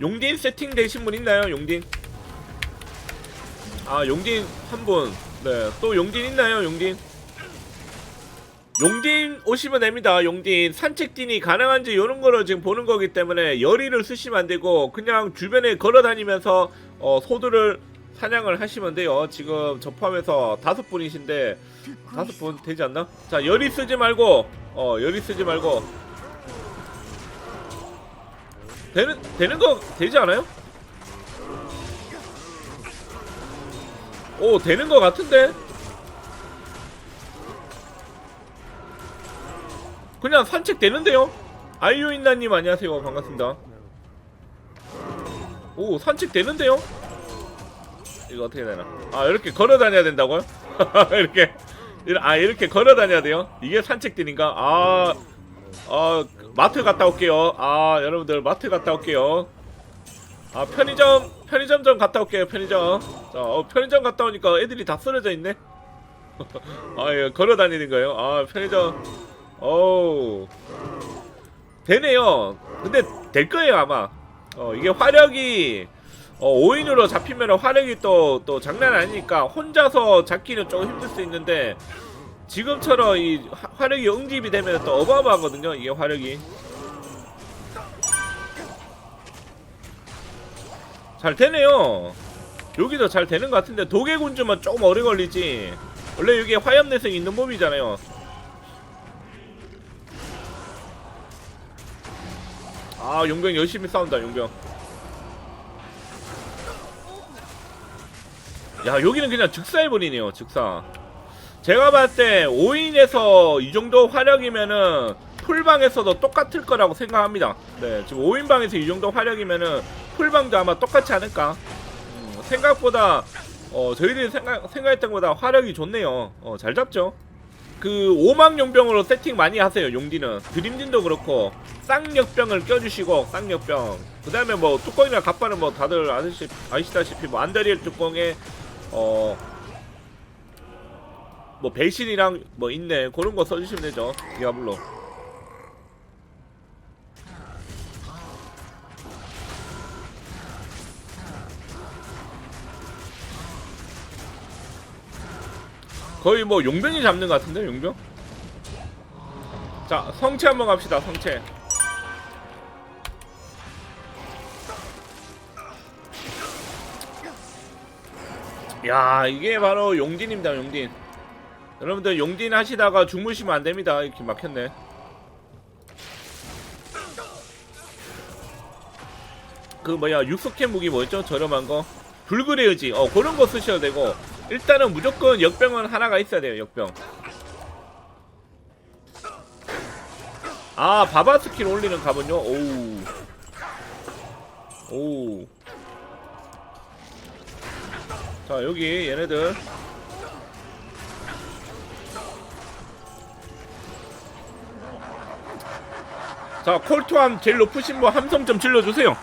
용딘 세팅 되신 분 있나요? 용딘? 아 용딘 한 분. 네. 또 용딘 있나요? 용딘? 용딘 오시면 됩니다. 용딘 산책딘이 가능한지 이런 거를 지금 보는 거기 때문에 열의를 쓰시면 안 되고 그냥 주변에 걸어 다니면서 어, 소들을 사냥을 하시면 돼요. 지금 저 포함해서 다섯 분이신데 다섯 분 되지 않나? 자 열의 쓰지 말고 어 열의 쓰지 말고 되는 되는 거 되지 않아요? 오 되는 거 같은데 그냥 산책 되는데요? 아이유인나님 안녕하세요 반갑습니다 오 산책 되는데요? 이거 어떻게 되나 아 이렇게 걸어 다녀야 된다고요? 이렇게 아 이렇게 걸어 다녀야 돼요? 이게 산책길인가? 아, 아 마트 갔다 올게요. 아 여러분들 마트 갔다 올게요. 아 편의점 편의점 좀 갔다 올게요 편의점. 자 어, 편의점 갔다 오니까 애들이 다 쓰러져 있네. 아 예, 걸어 다니는 거예요? 아 편의점. 어우. 되네요. 근데 될 거예요 아마. 어 이게 화력이 어 5인으로 잡히면 화력이 또 또 장난 아니니까 혼자서 잡기는 조금 힘들 수 있는데 지금처럼 이 화- 화력이 응집이 되면 또 어마어마하거든요 이게 화력이. 잘 되네요. 여기도 잘 되는 것 같은데 도개군주만 조금 오래 걸리지. 원래 이게 화염 내성이 있는 몸이잖아요. 아 용병 열심히 싸운다 용병. 야 여기는 그냥 즉사해버리네요 즉사 제가 봤을 때 5인에서 이 정도 화력이면은 풀방에서도 똑같을 거라고 생각합니다. 네 지금 5인방에서 이 정도 화력이면은 풀방도 아마 똑같지 않을까? 음, 생각보다 어 저희들이 생각, 생각했던 것보다 화력이 좋네요. 어 잘 잡죠? 그 오망 용병으로 세팅 많이 하세요 용디는. 드림딘도 그렇고 쌍역병을 껴주시고 쌍역병. 그 다음에 뭐 뚜껑이나 갑바는 뭐 다들 아시다시피 뭐 안다리엘 뚜껑에 어 뭐 배신이랑 뭐 있네. 그런 거 써주시면 되죠. 디아블로. 거의 뭐 용병이 잡는 것 같은데 용병? 자 성체 한번 갑시다 성체. 야 이게 바로 용딘입니다 용딘 여러분들 용딘 하시다가 주무시면 안됩니다. 이렇게 막혔네. 그 뭐야 육석캔 무기 뭐였죠? 저렴한거? 불굴의 의지. 어 그런거 쓰셔도 되고. 일단은 무조건 역병은 하나가 있어야 돼요 역병. 아 바바 스킬 올리는 갑은요? 오우. 오우. 자 여기 얘네들 자 콜투함 제일 높으신 분 함성 좀 질러주세요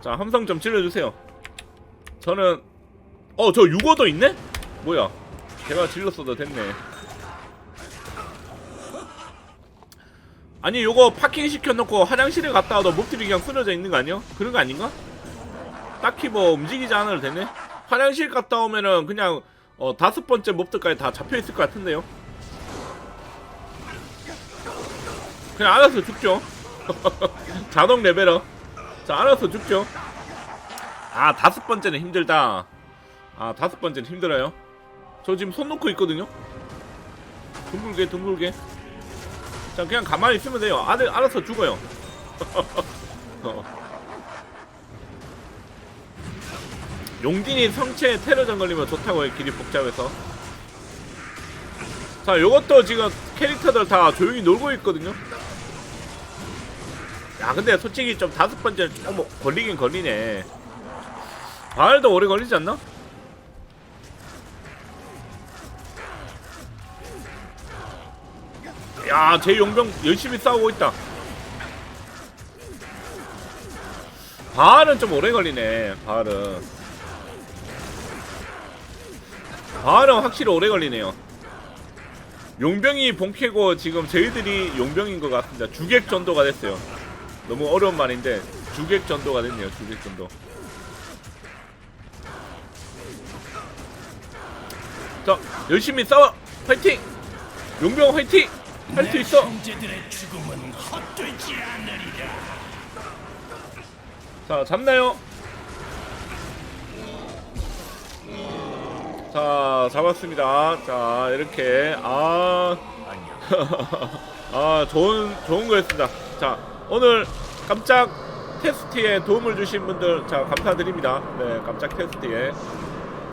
자 함성 좀 질러주세요 저는 어 저 6호도 있네? 뭐야 제가 질렀어도 됐네 아니 요거 파킹 시켜놓고 화장실에 갔다 와도 몹들이 그냥 쓰러져 있는 거 아니야? 그런 거 아닌가? 딱히 뭐 움직이지 않아도 되네 화장실 갔다 오면은 그냥 어 다섯 번째 몹들까지 다 잡혀 있을 것 같은데요 그냥 알아서 죽죠. 자동 레벨업. 자 알아서 죽죠. 아 다섯 번째는 힘들다. 아 다섯 번째는 힘들어요. 저 지금 손 놓고 있거든요. 둥글게 둥글게. 자 그냥 가만히 있으면 돼요. 아들 알아서 죽어요. 어. 용딘이 성체 테러전 걸리면 좋다고요 길이 복잡해서. 자 요것도 지금 캐릭터들 다 조용히 놀고 있거든요 야 근데 솔직히 좀 다섯 번째 조금 걸리긴 걸리네 바알도 오래 걸리지 않나? 야, 제 용병 열심히 싸우고 있다. 바알은 좀 오래 걸리네. 바알은. 바알은 확실히 오래 걸리네요. 용병이 본캐고 지금 저희들이 용병인 것 같습니다. 주객 전도가 됐어요. 너무 어려운 말인데 주객 전도가 됐네요. 주객 전도. 자, 열심히 싸워. 파이팅. 용병 화이팅. 할 수 있어. 형제들의 죽음은 헛되지 않으리라. 자, 잡나요? 자, 잡았습니다. 자, 이렇게 아, 아, 좋은 좋은 거였습니다. 자, 오늘 깜짝 테스트에 도움을 주신 분들 자 감사드립니다. 네, 깜짝 테스트에